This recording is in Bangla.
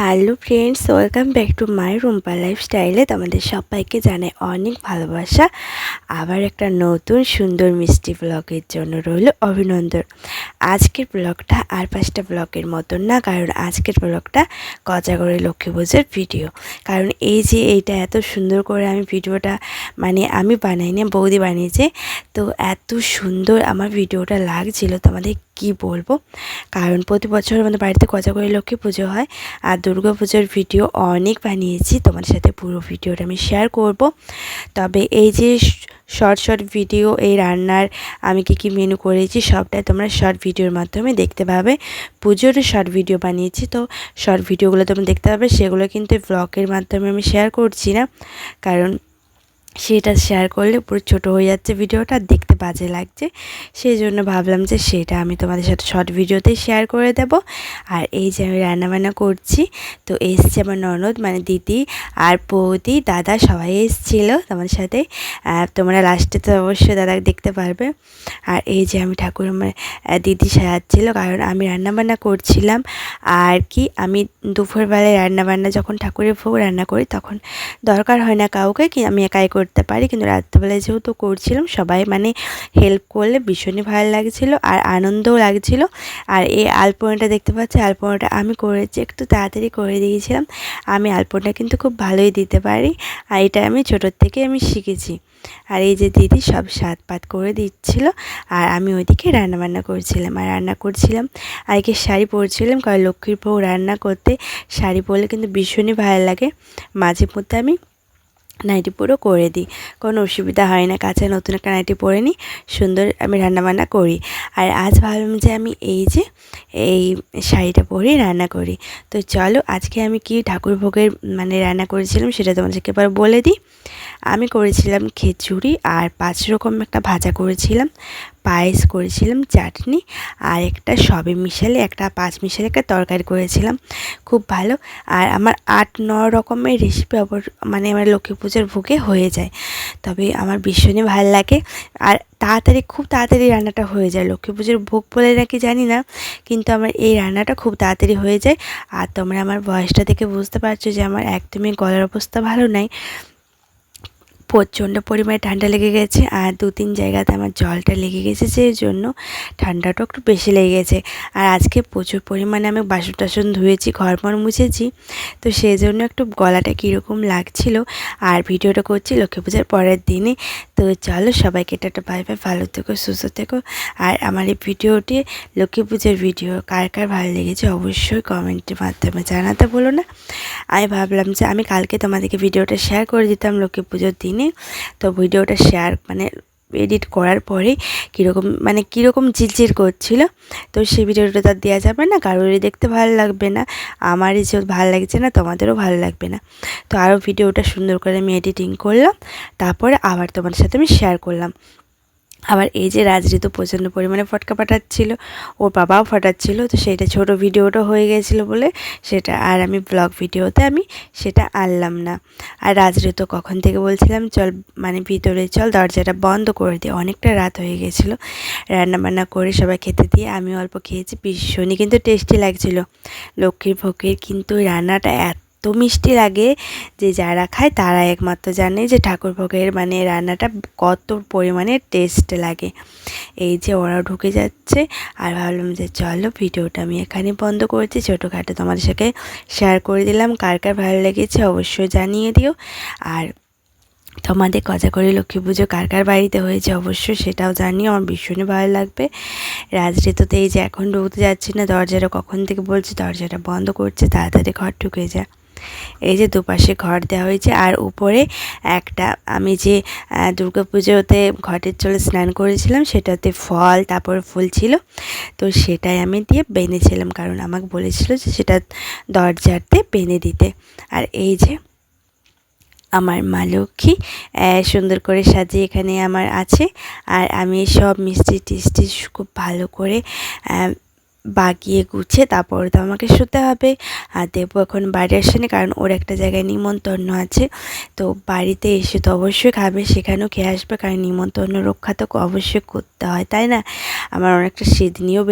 Hello friends, welcome back to my Rumpa লাইফস্টাইলে তোমাদের সবাইকে জানাই অনেক ভালোবাসা। আবার একটা নতুন সুন্দর মিষ্টি ব্লগের জন্য রইল অভিনন্দন। আজকের ব্লগটা আর পাঁচটা ব্লগের মতন না, কারণ আজকের ব্লগটা কচাগড়ে লক্ষ্মী পুজোর ভিডিও কারণ এই যে এইটা এত সুন্দর করে আমি ভিডিওটা মানে আমি বানাইনি বৌদি বানিয়েছে, তো এত সুন্দর আমার ভিডিওটা লাগছিল তোমাদের কি বলব? কারণ প্রতি বছর আমাদের বাড়িতে কচাগড়ে লক্ষ্মী পুজো হয়, আর দুর্গা পুজোর ভিডিও অনেক বানিয়েছি তোমার সাথে পুরো ভিডিওটা আমি শেয়ার করব। তবে এই যে শর্ট শর্ট ভিডিও এই রান্নার আমি কি কি মেনু করেছি সবটাই তোমরা শর্ট ভিডিওর মাধ্যমে দেখতে পাবে। পুজোর শর্ট ভিডিও বানিয়েছি, তো শর্ট ভিডিওগুলো তোমরা দেখতে পাবে, সেগুলো কিন্তু ব্লগের মাধ্যমে আমি শেয়ার করছি না। কারণ সেটা শেয়ার করলে পুরো ছোটো হয়ে যাচ্ছে ভিডিওটা, দেখতে বাজে লাগছে। সেই জন্য ভাবলাম যে সেটা আমি তোমাদের সাথে শর্ট ভিডিওতেই শেয়ার করে দেব। আর এই যে আমি রান্নাবান্না করছি, তো এসছে আমার ননদ মানে দিদি আর বৌদি, দাদা সবাই এসেছিল তোমার সাথে। তোমরা লাস্টে তো অবশ্যই দাদা দেখতে পারবে। আর এই যে আমি ঠাকুর আমার দিদি সাজাচ্ছিলো, কারণ আমি রান্নাবান্না করছিলাম। আর কি, আমি দুপুরবেলায় রান্নাবান্না, যখন ঠাকুরের ভোগ রান্না করি, তখন দরকার হয় না কাউকে, কি আমি একাই করি। করতে পারি, কিন্তু রাত্রেবেলায় যেহেতু করছিলাম, সবাই মানে হেল্প করলে ভীষণই ভালো লাগছিল আর আনন্দও লাগছিল। আর এই আলপনাটা দেখতে পাচ্ছি, আলপনাটা আমি করেছি, একটু তাড়াতাড়ি করে দিয়েছিলাম। আমি আলপনাটা কিন্তু খুব ভালোই দিতে পারি আর এটা আমি ছোটোর থেকে আমি শিখেছি। আর এই যে দিদি সব স্বাদ পাত করে দিচ্ছিল আর আমি ওইদিকে রান্নাবান্না করছিলাম আর রান্না করছিলাম। আজকে শাড়ি পরছিলাম, কারণ লক্ষ্মীর বউ রান্না করতে শাড়ি পরলে কিন্তু ভীষণই ভালো লাগে। মাঝে মধ্যে আমি নাইটি পুরো করে দিই। কোনো অসুবিধা হয় না কাছে নতুন একটা নাইটি পরে নিই, সুন্দর আমি রান্নাবান্না করি। আর আজ ভাবলাম যে আমি এই যে, এই শাড়িটা পরে রান্না করি। তো চলো আজকে আমি কি ঠাকুর ভোগের মানে রান্না করেছিলাম সেটা তোমাদেরকে এবার বলে দিই। আমি করেছিলাম খিচুড়ি আর পাঁচ রকম একটা ভাজা করেছিলাম। পায়েস করেছিলাম, চাটনি আর একটা সবে মিশালে, একটা পাঁচ মিশালে একটা তরকারি করেছিলাম। খুব ভালো। আর আমার আট, ন রকমের রেসিপি অবর মানে আমার লক্ষ্মী পুজোর ভোগে হয়ে যায়। তবে আমার ভীষণই ভালো লাগে। আর তাড়াতাড়ি, খুব তাড়াতাড়ি রান্নাটা হয়ে যায়। লক্ষ্মী পুজোর ভোগ বলে নাকি জানি না, কিন্তু আমার এই রান্নাটা খুব তাড়াতাড়ি হয়ে যায়। আর তোমরা আমার বয়সটা থেকে বুঝতে পারছ যে আমার একদমই গলার অবস্থা ভালো নাই। প্রচণ্ড পরিমাণে ঠান্ডা লেগে গেছে আর দু তিন জায়গাতে আমার জলটা লেগে গেছে সেই জন্য ঠান্ডাটা একটু বেশি লেগে গেছে। আর আজকে প্রচুর পরিমাণে আমি বাসন টাসন ধুয়েছি, ঘরমর মুছেছি, তো সেই জন্য একটু গলাটা কীরকম লাগছিল আর ভিডিওটা করছি লক্ষ্মী পূজার পরের দিনে। তো চলো সবাইকে এটা একটা বাই বাই, ভালো থেকো, সুস্থ থেকো। আর আমার এই ভিডিওটি, লক্ষ্মী পুজোর ভিডিও কার কার ভালো লেগেছে অবশ্যই কমেন্টের মাধ্যমে জানাতে বলো না। আমি ভাবলাম যে আমি কালকে তোমাদেরকে ভিডিওটা শেয়ার করে দিতাম লক্ষ্মী পুজোর দিনে। তো ভিডিওটা শেয়ার মানে এডিট করার পরে কীরকম মানে কীরকম চিরচির করছিল, তো সেই ভিডিওটা তো দেওয়া যাবে না। কারোরই দেখতে ভালো লাগবে না, আমারই যে ভালো লাগছে না, তোমাদেরও ভালো লাগবে না। তো আরও ভিডিওটা সুন্দর করে আমি এডিটিং করলাম, তারপরে আবার তোমাদের সাথে আমি শেয়ার করলাম। আবার এই যে রাজঋতু প্রচণ্ড পরিমাণে ফটকা ফাটাচ্ছিল ওর বাবাও ফাটাচ্ছিল, তো সেটা ছোট ভিডিওটা হয়ে গেছিল বলে সেটা আর আমি ব্লগ ভিডিওতে আমি সেটা আনলাম না। আর রাজঋতু কখন থেকে বলছিলাম, চল মানে ভিতরে চল, দরজাটা বন্ধ করে দিয়ে অনেকটা রাত হয়ে গেছিল। রান্নাবান্না করে সবাই খেতে দিয়ে আমি অল্প খেয়েছি, ভীষণই কিন্তু টেস্টি লাগছিল। লক্ষ্মীর ভোগের কিন্তু রান্নাটা এত মিষ্টি লাগে যে যারা খায় তারা একমাত্র জানে যে ঠাকুর ভোগের মানে রান্নাটা কত পরিমাণে টেস্ট লাগে। এই যে ওরাও ঢুকে যাচ্ছে আর ভাবলাম যে চলো ভিডিওটা আমি এখানে বন্ধ করেছি। ছোটোখাটো তোমাদের সাথে শেয়ার করে দিলাম। কার কার ভালো লেগেছে অবশ্যই জানিয়ে দিও। আর তোমাদের করে লক্ষ্মী পুজো কার কার বাড়িতে হয়েছে অবশ্যই সেটাও জানিও। আমার ভীষণই ভালো লাগবে। রাজঋতুতে এই যে এখন ঢুকতে যাচ্ছি না, দরজাটা কখন থেকে বলছে, দরজাটা বন্ধ করছে, তাড়াতাড়ি ঘর ঢুকে যায় এই যে দুপাশে ঘর দেওয়া হয়েছে, আর উপরে একটা, আমি যে পুজোতে ঘটের চলে স্নান করেছিলাম, সেটাতে ফল, তারপর ফুল ছিল। তো সেটাই আমি দিয়ে বেঁধেছিলাম, কারণ আমাকে বলেছিল যে সেটা দরজাতে বেঁধে দিতে। আর এই যে আমার মা লক্ষ্মী সুন্দর করে সাজিয়ে এখানে আমার আছে। আর আমি সব মিষ্টি টিষ্টি খুব ভালো করে বাগিয়ে গুছে তারপরে তো আমাকে শুতে হবে। আর দেবো এখন বাড়ি আসেনি কারণ ওর একটা জায়গায় নিমন্ত্রণ আছে। তো বাড়িতে এসে তো অবশ্যই খাবে, সেখানেও খেয়ে আসবে কারণ নিমন্ত্রণ রক্ষা তো অবশ্যই করতে হয়, তাই না? আমার অনেকটা নিয়েও